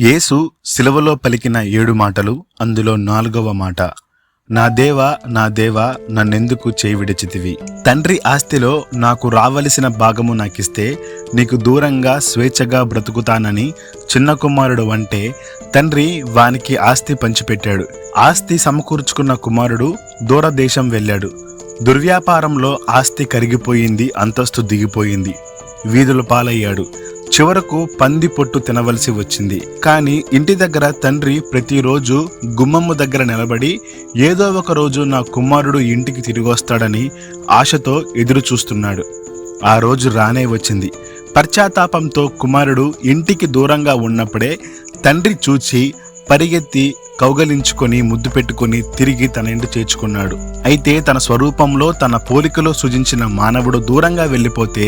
యేసు శిలవలో పలికిన ఏడు మాటలు అందులో నాలుగవ మాట నా దేవా నా దేవా నన్నెందుకు చేయి తండ్రి ఆస్తిలో నాకు రావలసిన భాగము నాకిస్తే నీకు దూరంగా స్వేచ్ఛగా బ్రతుకుతానని చిన్న కుమారుడు అంటే తండ్రి వానికి ఆస్తి పంచిపెట్టాడు. ఆస్తి సమకూర్చుకున్న కుమారుడు దూరదేశం వెళ్ళాడు. దుర్వ్యాపారంలో ఆస్తి కరిగిపోయింది అంతస్తు దిగిపోయింది. వీధుల పాలయ్యాడు. చివరకు పంది పొట్టు తినవలసి వచ్చింది. కానీ ఇంటి దగ్గర తండ్రి ప్రతిరోజు గుమ్మమ్మ దగ్గర నిలబడి ఏదో ఒక రోజు నా కుమారుడు ఇంటికి తిరిగి వస్తాడని ఆశతో ఎదురు చూస్తున్నాడు. ఆ రోజు రానే వచ్చింది. పశ్చాత్తాపంతో కుమారుడు ఇంటికి దూరంగా ఉన్నప్పుడే తండ్రి చూచి పరిగెత్తి కౌగలించుకొని ముద్దు పెట్టుకొని తిరిగి తన ఇంటి చేర్చుకున్నాడు. అయితే తన స్వరూపంలో తన పోలికలో సృజించిన మానవుడు దూరంగా వెళ్ళిపోతే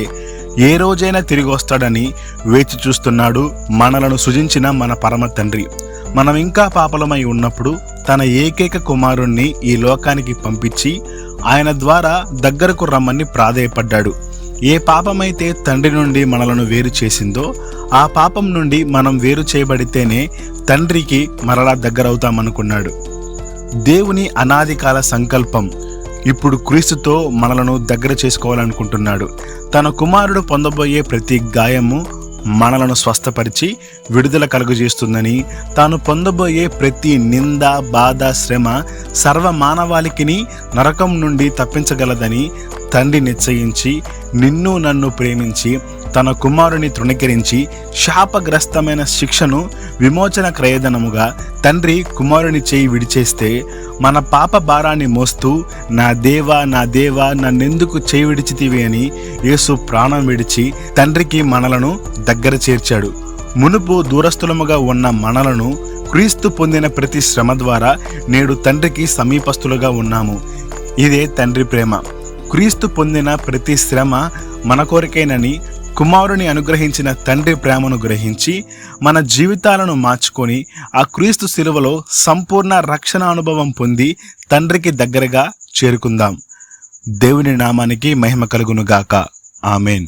ఏ రోజైనా తిరిగి వస్తాడని వేచి చూస్తున్నాడు మనలను సృజించిన మన పరమ తండ్రి. మనం ఇంకా పాపలమై ఉన్నప్పుడు తన ఏకైక కుమారుణ్ణి ఈ లోకానికి పంపించి ఆయన ద్వారా దగ్గరకు రమ్మని ప్రాధేయపడ్డాడు. ఏ పాపమైతే తండ్రి నుండి మనలను వేరు చేసిందో ఆ పాపం నుండి మనం వేరు చేయబడితేనే తండ్రికి మరలా దగ్గరవుతామనుకున్నాడు. దేవుని అనాదికాల సంకల్పం ఇప్పుడు క్రీస్తుతో మనలను దగ్గర చేసుకోవాలనుకుంటున్నాడు. తన కుమారుడు పొందబోయే ప్రతి గాయము మనలను స్వస్థపరిచి విడుదల కలుగజేస్తుందని తాను పొందబోయే ప్రతి నింద బాధ శ్రమ సర్వ మానవాళికిని నరకం నుండి తప్పించగలదని తండ్రి నిశ్చయించి నిన్ను నన్ను ప్రేమించి తన కుమారుని తృణీకరించి శాపగ్రస్తమైన శిక్షను విమోచన క్రయధనముగా తండ్రి కుమారుని చేయి విడిచేస్తే మన పాప భారాన్ని మోస్తూ నా దేవా నా దేవా నన్నెందుకు చేయి విడిచితివి అని యేసు ప్రాణం విడిచి తండ్రికి మనలను దగ్గర చేర్చాడు. మునుపు దూరస్థులముగా ఉన్న మనలను క్రీస్తు పొందిన ప్రతి శ్రమ ద్వారా నేడు తండ్రికి సమీపస్తులుగా ఉన్నాము. ఇదే తండ్రి ప్రేమ. క్రీస్తు పొందిన ప్రతి శ్రమ మన కోరికేనని కుమారుని అనుగ్రహించిన తండ్రి ప్రేమను గ్రహించి మన జీవితాలను మార్చుకొని ఆ క్రీస్తు శిలువలో సంపూర్ణ రక్షణ అనుభవం పొంది తండ్రికి దగ్గరగా చేరుకుందాం. దేవుని నామానికి మహిమ కలుగునుగాక. ఆమెన్.